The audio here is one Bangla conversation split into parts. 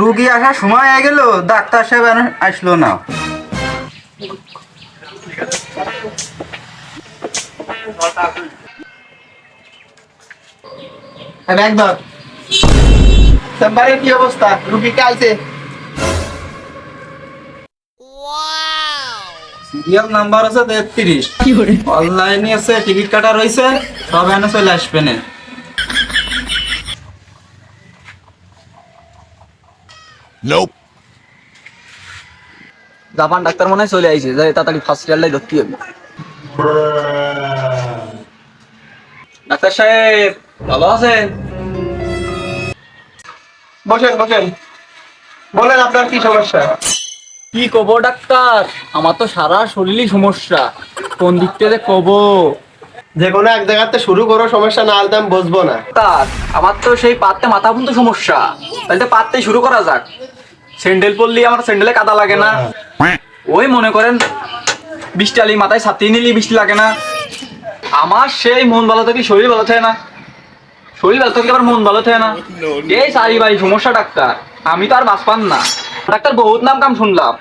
রুগী আসার সময় হয়ে গেল ডাক্তার সাহেব আসলো না। কি অবস্থা? রুগী কে আইছে? সিরিয়াল নাম্বার আছে তেত্রিশ। অনলাইনে আছে টিকিট কাটা রয়েছে সব এনে চলে আসবে না। জাপান ডাক্তার মনে হয় চলে আইছে যাই তাড়াতাড়ি ফার্স্ট ইয়ারটাই ধরতে হবে। ডাক্তার সাহেব ভালো আছেন? বসেন বসেন। বলেন আপনার কি সমস্যা? কি কব ডাক্তার? আমার তো সারা শরীরই সমস্যা। কোন দিক থেকে কব? যে কোনো এক জায়গাতে শুরু করো সমস্যা না হলে আমি বসবো না। ডাক্তার আমার তো সেই পাততে মাথা পর্যন্ত সমস্যা। তাহলে তো পাততে শুরু করা যাক। স্যান্ডেল পরলি আমার স্যান্ডেলে কাদা লাগে না। ওই মনে করেন বৃষ্টি আলি মাথায় ছাতিয়ে নিলি বৃষ্টি লাগে না। আমার সেই মন ভালো থাকে, শরীর ভালো থাকে না। শরীর ভালো থাকলে আবার মন ভালো থাকে না। এই সারি ভাই, সমস্যা ডাক্তার। আমি তো আর বাঁচ পান না। ডাক্তার, বহুত নাম কাম শুনলাম।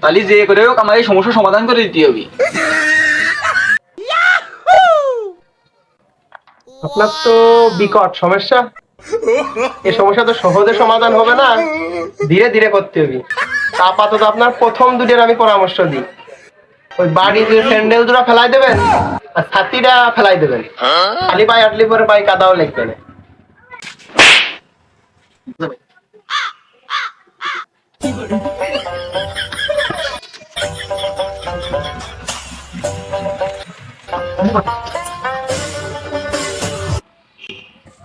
তাহলে যে করে হোক, আমার এই সমস্যার সমাধান করে দিতে হবে। আপনার তো বিকট সমস্যা। এই সমস্যা তো সহজে সমাধান হবে না। ধীরে ধীরে করতে হবে। আপাতত আপনার প্রথম দুটোর আমি পরামর্শ দিই। ওই বাড়ি যে স্যান্ডেল দুটা ফেলাই দেবেন, আর ছাতিটা ফেলাই দেবেন। খালি পায়ে আটলি পরে পায়ে কাদাও লাগবে না।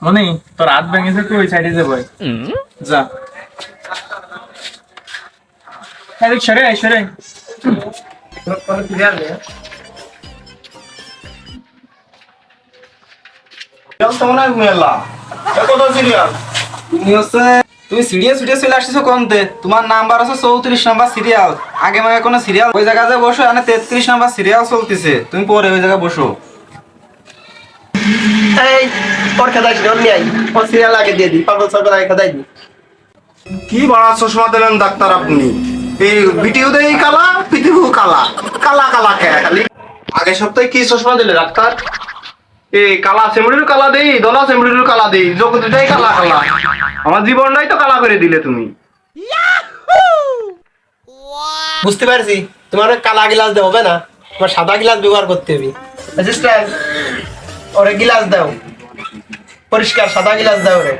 মনে তোর হাত ভেঙেছে তুই ওই সাইডে যা। আরে সরে আয় সরে তুমি হচ্ছে তুমি সিরিয়াল সিরিয়াল চলে আসছো কোনতে তোমার নাম্বার আছে চৌত্রিশ নাম্বার সিরিয়াল আগে মাগে কোনো সিরিয়াল ওই জায়গায় যে বসো এখানে তেত্রিশ নাম্বার সিরিয়াল চলতেছে। তুমি পরে ওই জায়গায় বসো। এই ওর খেদাই ছিল নিয়ে আই ওর সিরিয়াল আগে দিয়ে দিই পাগল সরকার আগে খেদাই দিই কি বাড়া চশমা দিলেন ডাক্তার আপনি? এই ভিডিও দেই কালা পৃথিবী কালা? কালা কালা কে খালি? আগের সপ্তাহে কি চশমা দিলে ডাক্তার? এই কালা সেমড়ির কালা দেই দলা সেমড়ির কালা দেই কালা কালা। আমার জীবনটাই তো কালা করে দিলে তুমি। বুঝতে পারছি তোমার কালা গিলাস দেওয়া হবে না? তোমার সাদা গিলাস ব্যবহার করতে হবে। অ্যাসিস্ট্যান্ট ওরে গিলাস দাও। পরিষ্কার সাদা গিলাস দাও রে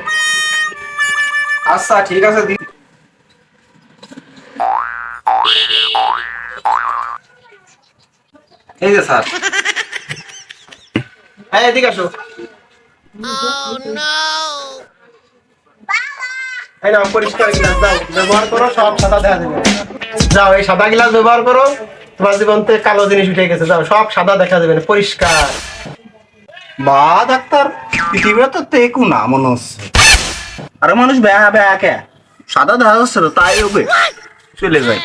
আচ্ছা ঠিক আছে দি এই যে স্যার। হ্যাঁ এদিকে আসো। এই নাও পরিষ্কার গিলাস দাও। ব্যবহার করো সব সাদা দেখা দেবে যাও এই সাদা গিলাস ব্যবহার করো। তোমার জীবন থেকে কালো জিনিস উঠে গেছে যাও সব সাদা দেখা যাবে পরিষ্কার। বা ডাক্তার, পৃথিবীটা তো তেকু না মনে হচ্ছে আরে মানুষ বেহা বেহা কে? সাদা দেখা যাচ্ছে তো, তাই হবে। চলে যায়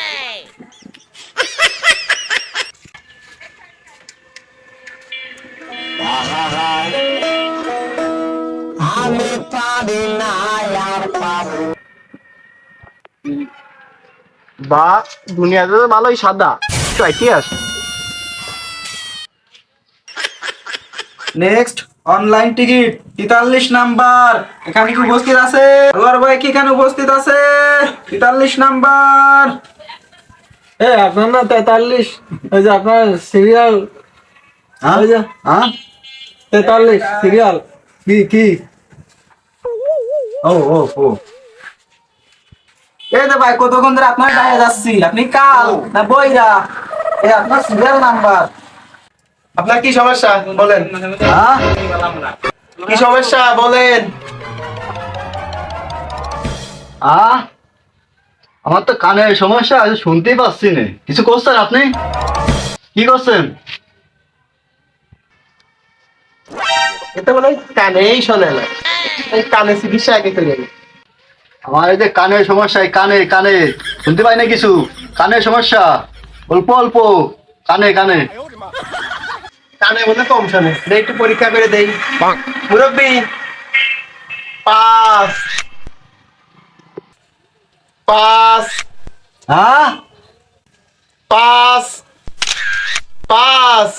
বা, দুনিয়াতে তো ভালোই সাদা। চাইতে আছে নেক্সট অনলাইন টিকিট তেতাল্লিশ নাম্বার। এখানে কি উপস্থিত আছে? আলোয়ার ভাই কি এখানে উপস্থিত আছে? তেতাল্লিশ নাম্বার। এ আপনার না তেতাল্লিশ? ওই যে আপনার সিরিয়াল ওই যে। হ্যাঁ? তেতাল্লিশ সিরিয়াল কি কি? ও ও ও। এই তো ভাই কতক্ষণ ধরে আপনার ডায়ে যাচ্ছি? আপনি কাল না বইরা? এই আপনার সিরিয়াল নাম্বার আপনার কি সমস্যা? বলেন। হ্যাঁ? কি সমস্যা? বলেন। আমার তো কানের সমস্যা শুনতেই পাচ্ছি না। কিছু করছেন আপনি? কি করছেন? এতে মনে হয় কানেই শোনে না। এই কানে চিকিৎসা আগে করে। আমার এই যে কানের সমস্যা কানে কানে। শুনতে পাই না কিছু। কানের সমস্যা। অল্প অল্প। কানে কানে। কানে মনে কম শোনে একটু পরীক্ষা করে দেই। মুরব্বী পাস। পাঁচ হ্যাঁ? পাঁচ পাঁচ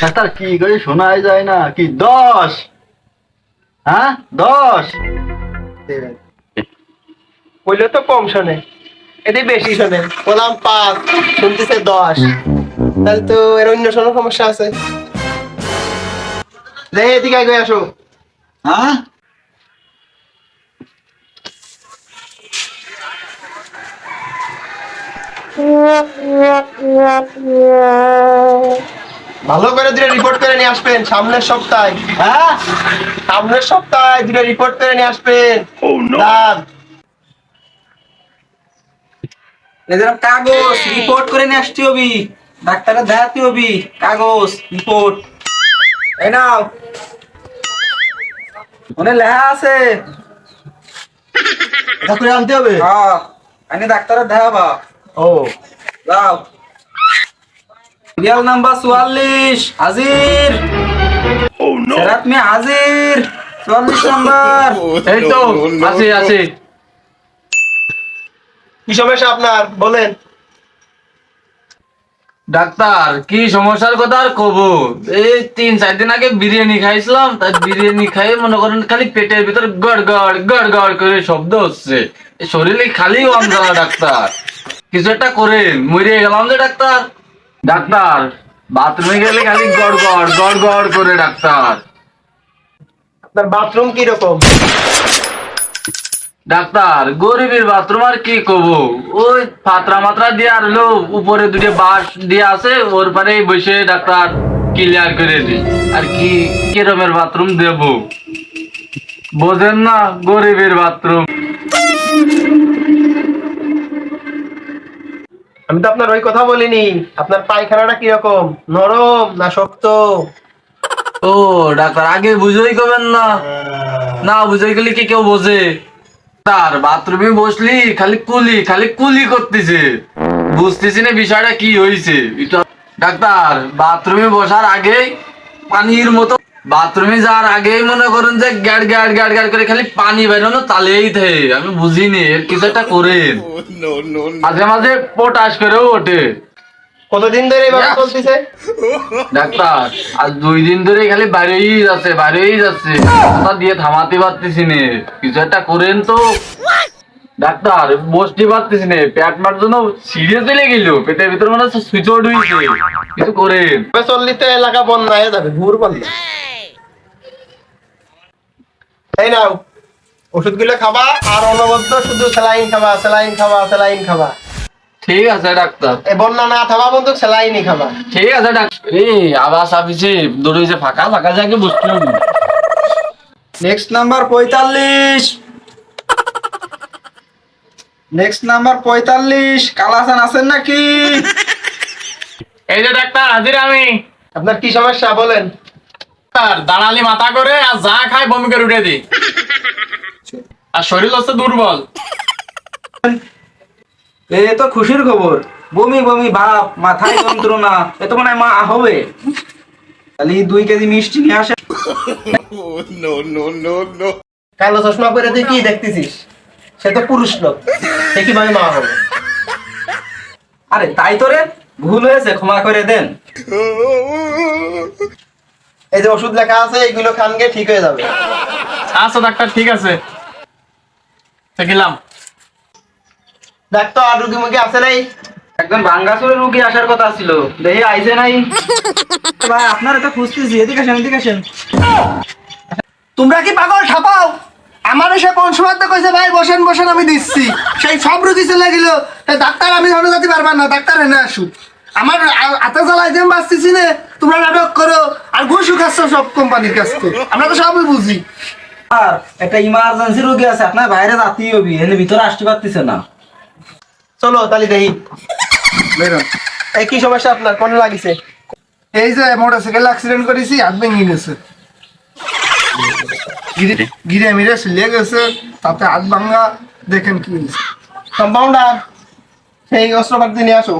ডাক্তার কি করে শোনাই যায় না? কি দশ? হ্যাঁ? দশ? বললে তো কম শোনে। এটি বেশি শোনে। বললাম পাঁচ শুনতেছে দশ। তাহলে তো এর অন্য কোনো সমস্যা আছে। দেখে এদিকে আগে আসো। হ্যাঁ? ভালো করে দুটো রিপোর্ট করে নিয়ে আসবেন সামনের সপ্তাহে। হ্যাঁ? সামনের সপ্তাহে দুটো রিপোর্ট করে নিয়ে আসবেন। এদের কাগজ রিপোর্ট করে নিয়ে আসতে হবি। ডাক্তারের দেখাতে হবি কাগজ রিপোর্ট। এই নাও। ওনে লেখা আছে। করে আনতে হবে? হ্যাঁ আমি ডাক্তারের দেখাবা। ও। যাও সিরিয়াল নাম্বার চুয়াল্লিশ হাজির। সেরাত মে হাজির। চুয়াল্লিশ নাম্বার এই তো আছে আছে কি সমস্যা আপনার? বলেন। ডাক্তার, কি সমস্যার কথা আর কব? এই তিন, চার দিন আগে বিরিয়ানি খাইছিলাম তাই বিরিয়ানি খাই মনে করেন খালি পেটের ভিতর গড় গড় গড় গড় করে শব্দ হচ্ছে। শরীরে খালি অমজানা ডাক্তার। কিছু একটা করেন মরে গেলাম যে ডাক্তার। ডাক্তার, বাথরুমে গেলে খালি গড় গড় গড় গড় করে ডাক্তার। আপনার বাথরুম কি রকম ডাক্তার গরিবের বাথরুম আর কি কব ওই পাত্রা মাত্রা দিয়ে আর হলো উপরে দুটো বাঁশ দিয়ে আছে ওর পরে বসে ডাক্তার ক্লিয়ার করে দি। আর কি কিরমের বাথরুম দেব? বোঝেন না গরিবের বাথরুম আমি তো আপনার ওই কথা বলিনি আপনার পায়খানাটা কীরকম? নরম না শক্ত? ও ডাক্তার আগে বুঝেই কবেন না। না বুঝেই গেলে কি কেউ বোঝে? তার বাথরুমে বসলি খালি কুলি খালি কুলি করতেছে। বুঝতেছি না বিষয়টা কি হয়েছে ডাক্তার বাথরুমে বসার আগেই পানির মতো বাথরুমে যাওয়ার আগেই মনে করেন যে গ্যাড গ্যাড গ্যাড গ্যাড করে খালি পানি বেরোনো তালেই থে। আমি বুঝিনি এর কিছু একটা করেন। মাঝে মাঝে পটাশ করেও ওঠে। কতদিন ধরে এভাবে চলতেছে? ডাক্তার আজ দুই দিন ধরে খালি বাইরেই যাচ্ছে বাইরেই যাচ্ছে। কথা দিয়ে থামাতে পারতেছি নে। কিছু একটা করেন তো। ডাক্তার বসতে পারতেছি নে। পেট মার জন্য সিরিয়াস চলে গেল। পেটের ভিতরে মানে সুইচ বোর্ড হয়েছে কিছু করেন। চললে তো এলাকা বন্যা হয়ে যাবে ঘুর বন্যা এই নাও ওষুধগুলো খাবা আর অনবদ্য শুধু স্যালাইন খাবা স্যালাইন খাবা স্যালাইন খাবা। ঠিক আছে ডাক্তার। এই বন্যা না থামা বন্ধু খাবা। ঠিক আছে ডাক্তার। এই আবার সাফিসে দৌড়েছে ফাঁকা ফাঁকা বসতে? হবে নেক্সট নাম্বার পঁয়তাল্লিশ। নেক্সট নাম্বার পঁয়তাল্লিশ কালাসান আছেন নাকি? এই যে ডাক্তার হাজির আমি। আপনার কি সমস্যা বলেন। ডাক্তার দাঁড়ালি মাথা করে আর যা খায় বমি করে উঠে দি। আর শরীর হচ্ছে দুর্বল। এ তো খুশির খবর। বমি বমি ভাব মাথায় যন্ত্রণা। এ তো মনে মা হবে। খালি দুই কেজি মিষ্টি নিয়ে আসে। কালো চশমা পরে তুই কি দেখতেছিস? সে তো পুরুষ লোক। সে কীভাবে মা হবে? আরে তাই তো রে। ভুল হয়েছে ক্ষমা করে দেন। এই যে ওষুধ লেখা আছে এগুলো খান গিয়ে ঠিক হয়ে যাবে। আচ্ছা ডাক্তার ঠিক আছে। তো গেলাম ডাক্তার আর রুগী মুগী আছে নাই। একজন বাঙ্গাসুরের রুগী আসার কথা ছিল। দেখি আইছে নাই। ভাই আপনার এটা খুঁজতেছি এদিকে আসেন এদিকে আসেন। তোমরা কি পাগল ঠাপাও আমার সে কোন সময় কইছে ভাই বসেন বসেন আমি দিচ্ছি। সেই সব রুগী চলে গেল। ডাক্তার আমি ধরে যেতে পারবা না ডাক্তার এনে আসু আমার হাতে জ্বালাই দিয়ে বাঁচতেছি না তোমরা নাটক করো আর ঘুষু খাচ্ছ সব কোম্পানির কাছ থেকে। আমরা তো সবই বুঝি। আর একটা ইমার্জেন্সি রোগী আছে আপনার বাইরে যাতেই হবি এনে ভিতরে আসতে পারতেছে না। চলো তালি দেখি এই কি সমস্যা আপনার? কোন লাগিছে। এই যে মোটরসাইকেল অ্যাক্সিডেন্ট করেছি হাত ভেঙে গেছে। গিরে মিরে সিলে গেছে তাতে হাত ভাঙা দেখেন কি হয়েছে। কম্পাউন্ডার সেই অস্ত্রপাতি নিয়ে আসো।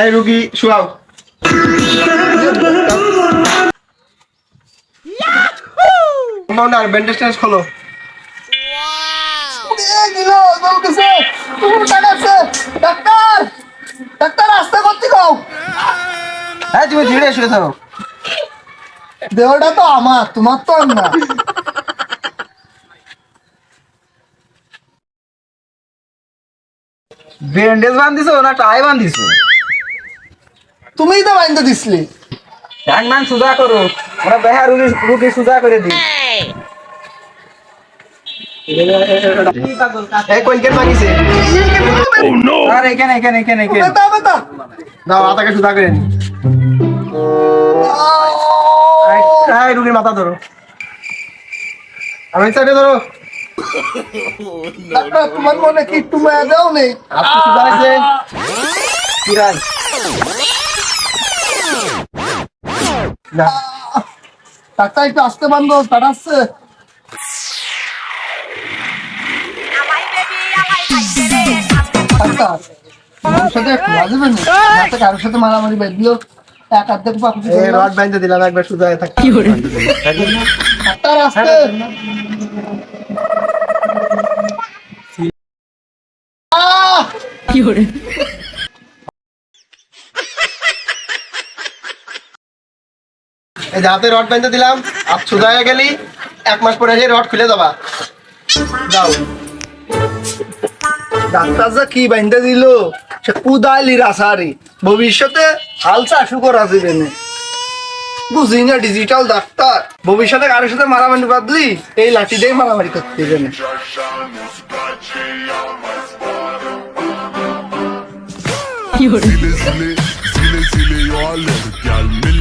এই রুগী শুয়াও। কম্পাউন্ডার ব্যান্ডেজ খোলো। খোলো দিল চলতেছে টাকাছে ডাক্তার ডাক্তার রাস্তা করতে কও। হ্যাঁ তুমি ধীরে শুয়ে থাকো দেহটা তো আমার তোমার তো না ব্যান্ডেজ বান্ধিছো না টাই বান্ধিছো? তুমিই তো বাইন্দা দিসলি। ট্যাং ম্যাং সুজা করো আমরা বেহা রুগী রুগী সুজা করে দিই মাথা ধরো। আমি সাইডে ধরো। ডাক্তার তোমার মনে কি একটু মায়া দাও নেই আপনি সুদা আছে কিরাই। ডাক্তার একটু আসতে পারব তাড়াচ্ছে ডাক্তার মারামারি বেঁধলো এক হাত পাখি রড বাইন্ধে দিলাম একবার এই হাতে রড বাইন্ধে দিলাম আর সুদা হয়ে গেলি এক মাস পরে এসে রড খুলে দেবা। যাও ডাক্তার যে কি বাইন্দে দিল? সে কুদাইলি রাসারি। ভবিষ্যতে হাল চাষু করা যাবে বুঝি না ডিজিটাল ডাক্তার। ভবিষ্যতে কারোর সাথে মারামারি বাদলি এই লাঠি দিয়ে মারামারি করতে না Zile,